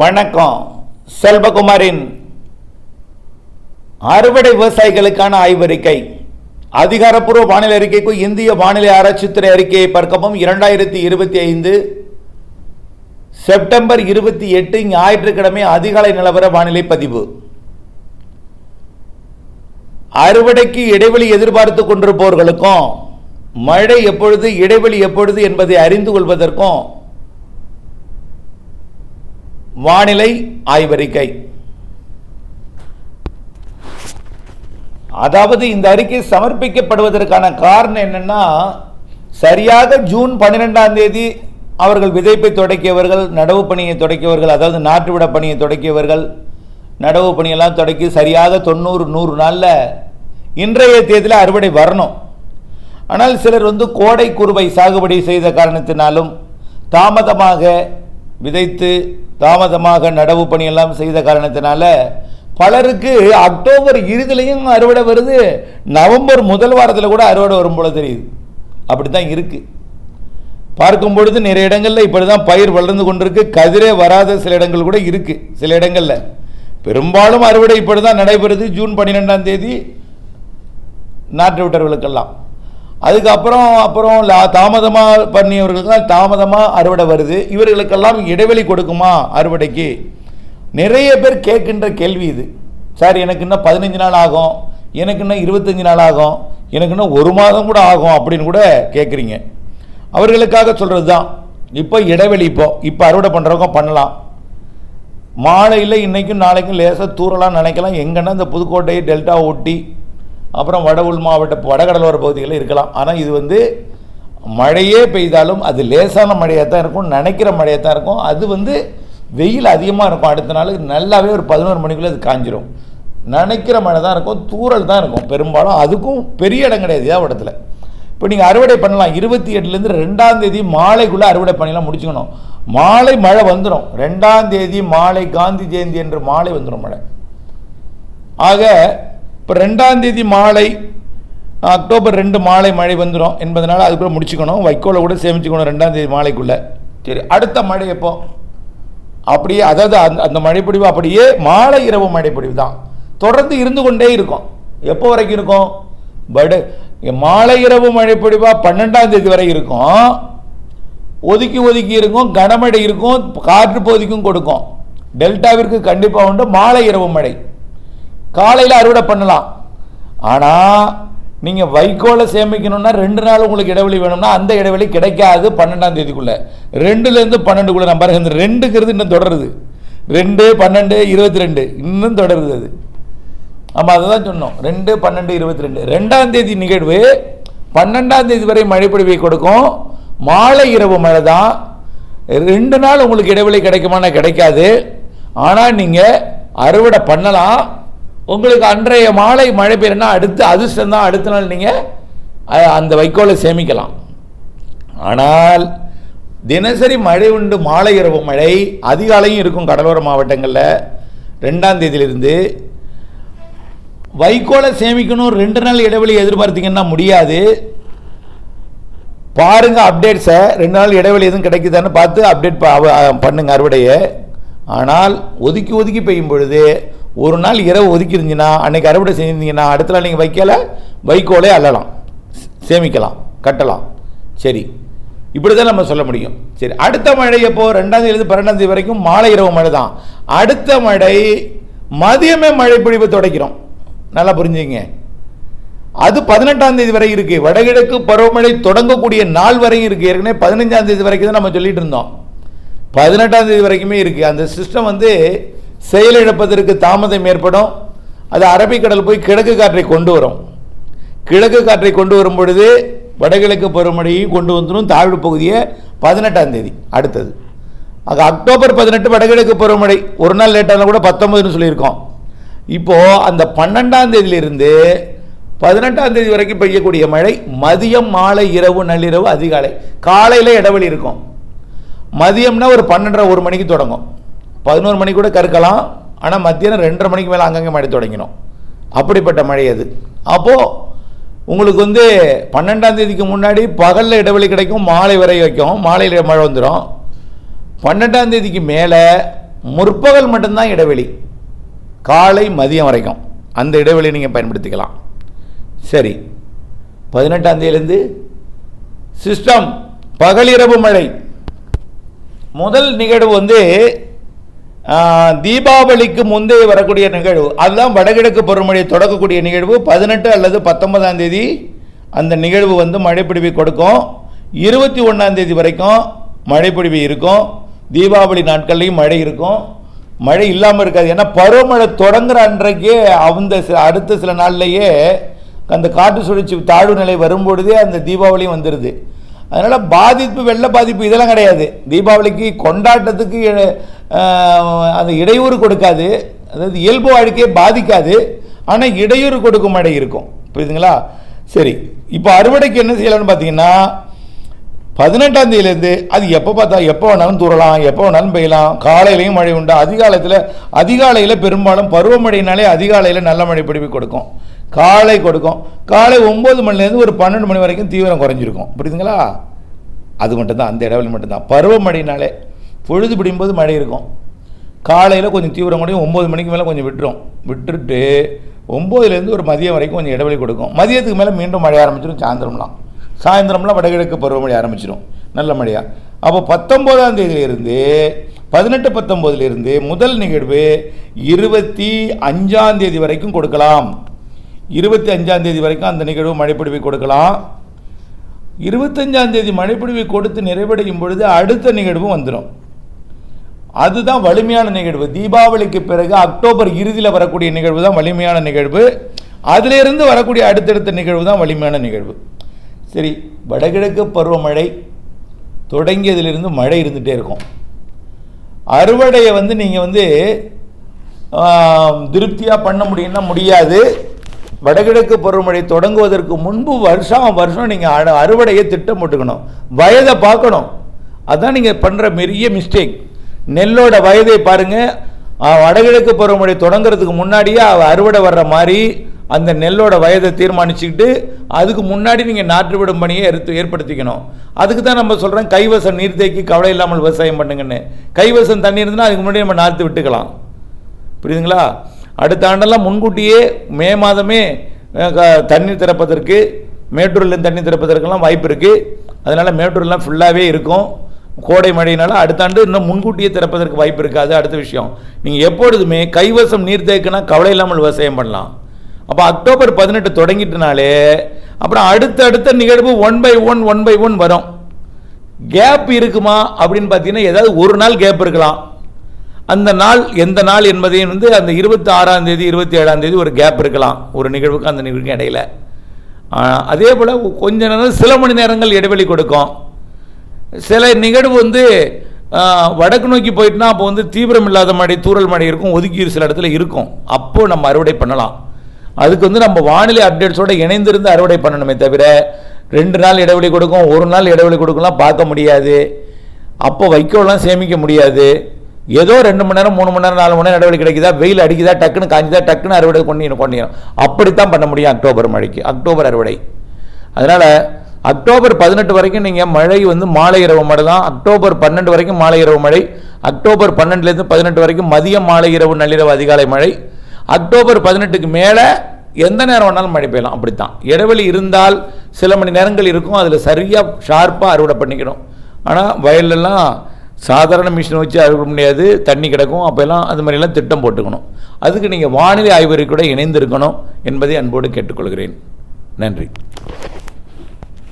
வணக்கம். செல்வகுமாரின் அறுவடை விவசாயிகளுக்கான ஆய்வறிக்கை. அதிகாரப்பூர்வ வானிலை அறிக்கைக்கும் இந்திய வானிலை ஆராய்ச்சித்துறை அறிக்கையை பார்க்கவும். இரண்டாயிரத்தி இருபத்தி ஐந்து செப்டம்பர் இருபத்தி எட்டு ஞாயிற்றுக்கிழமை அதிகாலை நிலவர வானிலை பதிவு. அறுவடைக்கு இடைவெளி எதிர்பார்த்து கொண்டிருப்பவர்களுக்கும் மழை எப்பொழுது இடைவெளி எப்பொழுது என்பதை அறிந்து கொள்வதற்கும் வானிலை ஆய்வறிக்கை. அதாவது இந்த அறிக்கை சமர்ப்பிக்கப்படுவதற்கான காரணம் என்னன்னா சரியாக ஜூன் பன்னிரெண்டாம் தேதி அவர்கள் விதைப்பை தொடக்கியவர்கள் நடவு பணியை தொடக்கியவர்கள் அதாவது நாற்றுவிட விட பணியை தொடக்கியவர்கள் நடவு பணியெல்லாம் தொடக்கி சரியாக தொண்ணூறு நூறு நாளில் இன்றைய தேதியில் அறுவடை வரணும். ஆனால் சிலர் வந்து கோடை குருவை சாகுபடி செய்த காரணத்தினாலும் தாமதமாக விதைத்து தாமதமாக நடவு பணியெல்லாம் செய்த காரணத்தினால பலருக்கு அக்டோபர் இறுதிலையும் அறுவடை வருது. நவம்பர் முதல் வாரத்தில் கூட அறுவடை வரும் போல தெரியுது. அப்படி தான் இருக்குது பார்க்கும் பொழுது நிறைய இடங்களில் இப்படி தான் பயிர் வளர்ந்து கொண்டிருக்கு. கதிரே வராத சில இடங்கள் கூட இருக்குது சில இடங்களில். பெரும்பாலும் அறுவடை இப்படி தான் நடைபெறுது. ஜூன் பன்னிரெண்டாம் தேதி நாட்டு விட்டவர்களுக்கெல்லாம் அதுக்கப்புறம் அப்புறம் லா- தாமதமாக பண்ணியவர்களுக்கெல்லாம் தாமதமாக அறுவடை வருது. இவர்களுக்கெல்லாம் இடைவெளி கொடுக்குமா அறுவடைக்கு? நிறைய பேர் கேட்கின்ற கேள்வி இது. சார் எனக்கு இன்னும் பதினஞ்சு நாள் ஆகும். எனக்கு இன்னும் இருபத்தஞ்சி நாள் ஆகும். எனக்கு இன்னும் ஒரு மாதம் கூட ஆகும் அப்படின்னு கூட கேட்குறீங்க. அவர்களுக்காக சொல்கிறது தான் இப்போ இடைவெளி இப்போ. இப்போ அறுவடை பண்ணுறவங்க பண்ணலாம். மாலையில் இன்றைக்கும் நாளைக்கும் லேசாக தூரலாம் நினைக்கலாம். எங்கன்னா இந்த புதுக்கோட்டை டெல்டா ஒட்டி அப்புறம் வட உள் மாவட்ட வடகடலோர பகுதிகளில் இருக்கலாம். ஆனால் இது வந்து மழையே பெய்தாலும் அது லேசான மழையாக தான் இருக்கும் நினைக்கிற மழையாக தான் இருக்கும். அது வந்து வெயில் அதிகமாக இருக்கும். அடுத்த நாளுக்கு நல்லாவே ஒரு பதினோரு மணிக்குள்ளே அது காஞ்சிரும். நினைக்கிற மழை தான் இருக்கும் தூறல் தான் இருக்கும். பெரும்பாலும் அதுக்கும் பெரிய இடம் கிடையாது ஏதாவது இடத்துல. இப்போ நீங்கள் அறுவடை பண்ணலாம். இருபத்தி எட்டுலேருந்து ரெண்டாம் தேதி மாலைக்குள்ளே அறுவடை பண்ணிலாம் முடிச்சுக்கணும். மாலை மழை வந்துடும் ரெண்டாம் தேதி மாலை காந்தி ஜெயந்தி என்று மாலை வந்துடும் மழை. ஆக இப்போ ரெண்டாம் தேதி மாலை அக்டோபர் ரெண்டு மாலை மழை வந்துடும் என்பதனால அதுக்குள்ளே முடிச்சுக்கணும். வைக்கோலை கூட சேமிச்சுக்கணும் ரெண்டாம் தேதி மாலைக்குள்ளே. சரி அடுத்த மழை எப்போ? அப்படியே அதாவது அந்த அந்த மழைப்பொழிவு அப்படியே மாலை இரவு மழைப்பொழிவு தான். தொடர்ந்து இருந்து கொண்டே இருக்கும். எப்போ வரைக்கும் இருக்கும்? படு மாலை இரவு மழைப்பொழிவா பன்னெண்டாம் தேதி வரை இருக்கும். ஒதுக்கி ஒதுக்கி இருக்கும் கனமழை இருக்கும் காற்று பகுதிக்கும் கொடுக்கும். டெல்டாவிற்கு கண்டிப்பாக உண்டு மாலை இரவு மழை. காலையில் அறுவடை பண்ணலாம். ஆனால் நீங்கள் வைக்கோலை சேமிக்கணும்னா ரெண்டு நாள் உங்களுக்கு இடைவெளி வேணும்னா அந்த இடைவெளி கிடைக்காது பன்னெண்டாம் தேதிக்குள்ளே. ரெண்டுலேருந்து பன்னெண்டுக்குள்ளே நம்ம பாருங்க இந்த ரெண்டுங்கிறது இன்னும் தொடருது. ரெண்டு பன்னெண்டு இருபத்தி ரெண்டு இன்னும் தொடருது அது. ஆமாம் அதை தான் சொன்னோம். ரெண்டு பன்னெண்டு இருபத்தி ரெண்டு ரெண்டாம் தேதி நிகழ்வு பன்னெண்டாம் தேதி வரை மழைப்பொழிவை கொடுக்கும். மாலை இரவு மழை தான் ரெண்டு நாள் உங்களுக்கு இடைவெளி கிடைக்குமானா கிடைக்காது. ஆனால் நீங்கள் அறுவடை பண்ணலாம். உங்களுக்கு அன்றைய மாலை மழை பெய்யணும்னா அடுத்து அதிர்ஷ்டம் தான் அடுத்த நாள் நீங்கள் அந்த வைக்கோலை சேமிக்கலாம். ஆனால் தினசரி மழை உண்டு மாலை இரவு மழை அதிகாலையும் இருக்கும் கடலோர மாவட்டங்களில். ரெண்டாம் தேதியிலிருந்து வைக்கோலை சேமிக்கணும் ரெண்டு நாள் இடைவெளி எதிர்பார்த்தீங்கன்னா முடியாது. பாருங்கள் அப்டேட்ஸை ரெண்டு நாள் இடைவெளி எதுவும் கிடைக்குதான்னு பார்த்து அப்டேட் பண்ணுங்க அறுவடையை. ஆனால் ஒதுக்கி ஒதுக்கி பெய்யும் பொழுது ஒரு நாள் இரவு ஒதுக்கி இருந்துச்சுன்னா அன்னைக்கு அறுவடை செஞ்சுருந்தீங்கன்னா அடுத்த நாள் நீங்கள் வைக்கல வைக்கோலே அல்லலாம் சேமிக்கலாம் கட்டலாம். சரி. இப்படி தான் நம்ம சொல்ல முடியும். சரி அடுத்த மழை எப்போது ரெண்டாம் தேதி பன்னெண்டாம் தேதி வரைக்கும் மாலை இரவு மழை தான். அடுத்த மழை மதியமே மழை பொழிவு தொடக்கிறோம். நல்லா புரிஞ்சுங்க. அது பதினெட்டாம் தேதி வரை இருக்கு. வடகிழக்கு பருவமழை தொடங்கக்கூடிய நாள் வரையும் இருக்கு. ஏற்கனவே பதினஞ்சாம் தேதி வரைக்கும் தான் நம்ம சொல்லிட்டு இருந்தோம். பதினெட்டாம் தேதி வரைக்குமே இருக்கு. அந்த சிஸ்டம் வந்து செயலிழப்பதற்கு தாமதம் ஏற்படும். அது அரபிக்கடல் போய் கிழக்கு காற்றை கொண்டு வரும். கிழக்கு காற்றை கொண்டு வரும் பொழுது வடகிழக்கு பருவமழையும் கொண்டு வந்துடும். தாழ்வு பகுதியை பதினெட்டாம் தேதி அடுத்தது. ஆக அக்டோபர் பதினெட்டு வடகிழக்கு பருவமழை ஒரு நாள் லேட்டாக கூட பத்தொம்பதுன்னு சொல்லியிருக்கோம். இப்போது அந்த பன்னெண்டாம் தேதியிலிருந்து பதினெட்டாம் தேதி வரைக்கும் பெய்யக்கூடிய மழை மதியம் மாலை இரவு நள்ளிரவு அதிகாலை காலையில் இடைவெளி இருக்கும். மதியம்னா ஒரு பன்னெண்டரை ஒரு மணிக்கு தொடங்கும். பதினோரு மணி கூட கருக்கலாம். ஆனால் மத்தியானம் ரெண்டரை மணிக்கு மேலே அங்கங்கே மழை தொடங்கிடும். அப்படிப்பட்ட மழை அது. அப்போது உங்களுக்கு வந்து பன்னெண்டாம் தேதிக்கு முன்னாடி பகலில் இடைவெளி கிடைக்கும் மாலை வரை வைக்கும். மாலையில் மழை வந்துடும் பன்னெண்டாம் தேதிக்கு மேலே முற்பகல் மட்டும்தான் இடைவெளி. காலை மதியம் வரைக்கும். அந்த இடைவெளி நீங்கள் பயன்படுத்திக்கலாம். சரி. பதினெட்டாம் தேதியிலேருந்து சிஸ்டம் பகலிரவு மழை. முதல் நிகழ்வு வந்து தீபாவளிக்கு முந்தைய வரக்கூடிய நிகழ்வு அதுதான் வடகிழக்கு பருவமழை தொடக்கக்கூடிய நிகழ்வு. பதினெட்டு அல்லது பத்தொன்பதாம் தேதி அந்த நிகழ்வு வந்து மழைப்பிடிவை கொடுக்கும். இருபத்தி ஒன்றாம் தேதி வரைக்கும் மழைப்பிடிவு இருக்கும். தீபாவளி நாட்கள்லையும் மழை இருக்கும். மழை இல்லாமல் இருக்காது. ஏன்னா பருவமழை தொடங்குற அன்றைக்கே அந்த சில அடுத்த சில நாள்லேயே அந்த காற்று சுழற்சி தாழ்வு நிலை வரும்பொழுதே அந்த தீபாவளியும் வந்துடுது அதனால் பாதிப்பு வெள்ள பாதிப்பு இதெல்லாம் கிடையாது. தீபாவளிக்கு கொண்டாட்டத்துக்கு அது அந்த இடையூறு கொடுக்காது. அதாவது இயல்பு வாழ்க்கையை பாதிக்காது. ஆனால் இடையூறு கொடுக்கும் மழை இருக்கும். புரியுதுங்களா? சரி. இப்போ அறுவடைக்கு என்ன செய்யலாம்னு பார்த்தீங்கன்னா பதினெட்டாம் தேதியிலேருந்து அது எப்போ பார்த்தா எப்போ வேணாலும் தூரலாம் எப்போ வேணாலும் பெய்யலாம். காலையிலையும் மழை உண்டு. அதிகாலத்தில் அதிகாலையில் பெரும்பாலும் பருவமழையினாலே அதிகாலையில் நல்ல மழை பிடிப்பு கொடுக்கும். காலை கொடுக்கும். காலை ஒம்பது மணிலேருந்து ஒரு பன்னெண்டு மணி வரைக்கும் தீவிரம் குறைஞ்சிருக்கும். புரியுதுங்களா? அது மட்டும்தான். அந்த இடவில் மட்டும்தான். பருவமழைனாலே பொழுது பிடிக்கும்போது மழை இருக்கும். காலையில் கொஞ்சம் தீவிரம் முடியும் ஒம்பது மணிக்கு மேலே கொஞ்சம் விட்டுரும். விட்டுட்டு ஒம்போதுலேருந்து ஒரு மதியம் வரைக்கும் கொஞ்சம் இடைவெளி கொடுக்கும். மதியத்துக்கு மேலே மீண்டும் மழை ஆரம்பிச்சிடும் சாயந்தரம்லாம். சாயந்தரம்லாம் வடகிழக்கு பருவமழை ஆரம்பிச்சிடும் நல்ல மழையாக அப்போ பத்தொம்போதாம் தேதியிலிருந்து பதினெட்டு பத்தொம்போதுலேருந்து முதல் நிகழ்வு இருபத்தி அஞ்சாம் தேதி வரைக்கும் கொடுக்கலாம். இருபத்தி அஞ்சாம் தேதி வரைக்கும் அந்த நிகழ்வு மழைப்பிடிவை கொடுக்கலாம். இருபத்தஞ்சாம் தேதி மழைப்பிடிவை கொடுத்து நிறைவடையும் பொழுது அடுத்த நிகழ்வும் வந்துடும் அதுதான் வலிமையான நிகழ்வு. தீபாவளிக்கு பிறகு அக்டோபர் இறுதியில் வரக்கூடிய நிகழ்வு தான் வலிமையான நிகழ்வு. அதிலிருந்து வரக்கூடிய அடுத்தடுத்த நிகழ்வு தான் வலிமையான நிகழ்வு. சரி வடகிழக்கு பருவமழை தொடங்கியதிலிருந்து மழை இருந்துகிட்டே இருக்கும். அறுவடையை வந்து நீங்கள் வந்து திருப்தியாக பண்ண முடியும்னா முடியாது. வடகிழக்கு பருவமழை தொடங்குவதற்கு முன்பு வருஷம் வருஷம் நீங்கள் அறுவடையை திட்டம் போட்டுக்கணும். வயதை பார்க்கணும். அதுதான் நீங்கள் பண்ணுற பெரிய மிஸ்டேக் நெல்லோட வயதை பாருங்கள் வடகிழக்கு பருவமழை தொடங்குறதுக்கு முன்னாடியே அறுவடை வர்ற மாதிரி அந்த நெல்லோட வயதை தீர்மானிச்சுக்கிட்டு அதுக்கு முன்னாடி நீங்கள் நாற்று விடும் பணியை எடுத்து ஏற்படுத்திக்கணும். அதுக்கு தான் நம்ம சொல்கிறோம் கைவசம் நீர் தேக்கி கவலை இல்லாமல் விவசாயம் பண்ணுங்கன்னு. கைவசம் தண்ணி இருந்ததுன்னா அதுக்கு முன்னாடி நம்ம நாற்று விட்டுக்கலாம். புரியுதுங்களா? அடுத்த ஆண்டெல்லாம் முன்கூட்டியே மே மாதமே க- தண்ணீர் திறப்பதற்கு மேட்டூரில் தண்ணி திறப்பதற்கெல்லாம் வாய்ப்பு இருக்குது அதனால் மேட்டூர்லாம் ஃபுல்லாகவே இருக்கும். கோடை மழையினால அடுத்த ஆண்டு இன்னும் முன்கூட்டியே திறப்பதற்கு வாய்ப்பு இருக்காது அடுத்த விஷயம். நீங்கள் எப்பொழுதுமே கைவசம் நீர் தேக்கினா கவலை இல்லாமல் விவசாயம் பண்ணலாம். அப்போ அக்டோபர் பதினெட்டு தொடங்கிட்டனாலே அப்புறம் அடுத்த அடுத்த நிகழ்வு one by one one by one வரும். கேப் இருக்குமா அப்படின்னு பார்த்தீங்கன்னா ஏதாவது ஒரு நாள் கேப் இருக்கலாம். அந்த நாள் எந்த நாள் என்பதையும் வந்து அந்த இருபத்தி ஆறாம் தேதி இருபத்தி ஏழாம் தேதி ஒரு கேப் இருக்கலாம். ஒரு நிகழ்வுக்கு அந்த நிகழ்வுக்கு இடையில. அதே போல் கொஞ்ச நேரம் சில மணி நேரங்கள் இடைவெளி கொடுக்கும். சில நிகழ்வு வந்து வடக்கு நோக்கி போயிட்டுனா அப்போ வந்து தீவிரம் இல்லாத மழை தூறல் மழை இருக்கும் ஒதுக்கி சில இடத்துல இருக்கும். அப்போது நம்ம அறுவடை பண்ணலாம். அதுக்கு வந்து நம்ம வானிலை அப்டேட்ஸோடு இணைந்திருந்து அறுவடை பண்ணணுமே தவிர ரெண்டு நாள் இடைவெளி கொடுக்கும் ஒரு நாள் இடைவெளி கொடுக்கலாம் பார்க்க முடியாது. அப்போ வைக்கோலாம் சேமிக்க முடியாது. ஏதோ ரெண்டு மணி நேரம் மூணு மணி நேரம் நாலு மணி நேரம் இடைவெளி கிடைக்குதா வெயில் அடிக்குதா டக்குன்னு காஞ்சுதா டக்குன்னு அறுவடை பண்ணி பண்ணிடணும் அப்படித்தான் பண்ண முடியும் அக்டோபர் மழைக்கு அக்டோபர் அறுவடை. அதனால் அக்டோபர் பதினெட்டு வரைக்கும் நீங்கள் மழை வந்து மாலை இரவு மழை தான் அக்டோபர் பன்னெண்டு வரைக்கும் மாலை இரவு மழை. அக்டோபர் பன்னெண்டுலேருந்து பதினெட்டு வரைக்கும் மதியம் மாலை இரவு நள்ளிரவு அதிகாலை மழை. அக்டோபர் பதினெட்டுக்கு மேலே எந்த நேரம் வேணாலும் மழை பெய்யலாம். அப்படித்தான். இடைவெளி இருந்தால் சில மணி நேரங்கள் இருக்கும். அதில் சரியாக ஷார்ப்பாக அறுவடை பண்ணிக்கணும். ஆனால் வயல்லலாம் சாதாரண மிஷின் வச்சு அறுவடை முடியாது. தண்ணி கிடக்கும். அப்போல்லாம் அது மாதிரிலாம் திட்டம் போட்டுக்கணும். அதுக்கு நீங்கள் வானிலை ஆய்வறிக்கூட கூட இணைந்திருக்கணும் என்பதை அன்போடு கேட்டுக்கொள்கிறேன். நன்றி.